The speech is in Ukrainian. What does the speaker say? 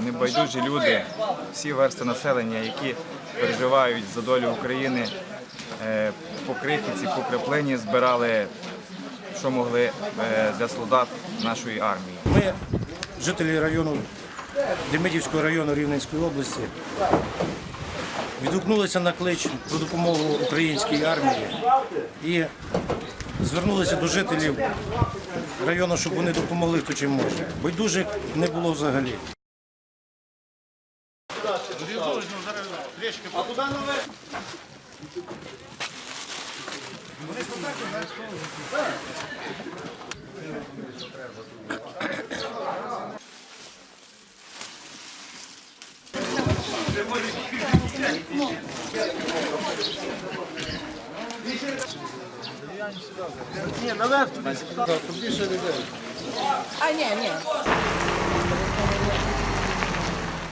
Небайдужі люди, всі версти населення, які переживають за долю України, е, по крихітці, по краплині збирали, що могли е, для солдат нашої армії. Ми, жителі району Демидівського району Рівненської області, відгукнулися на клич про допомогу українській армії і звернулися до жителів району, щоб вони допомогли хто чим може. Байдужих не було взагалі. А, куди нове? Вони контакти Ні, наверх туди. Туди ще не А, ні, ні.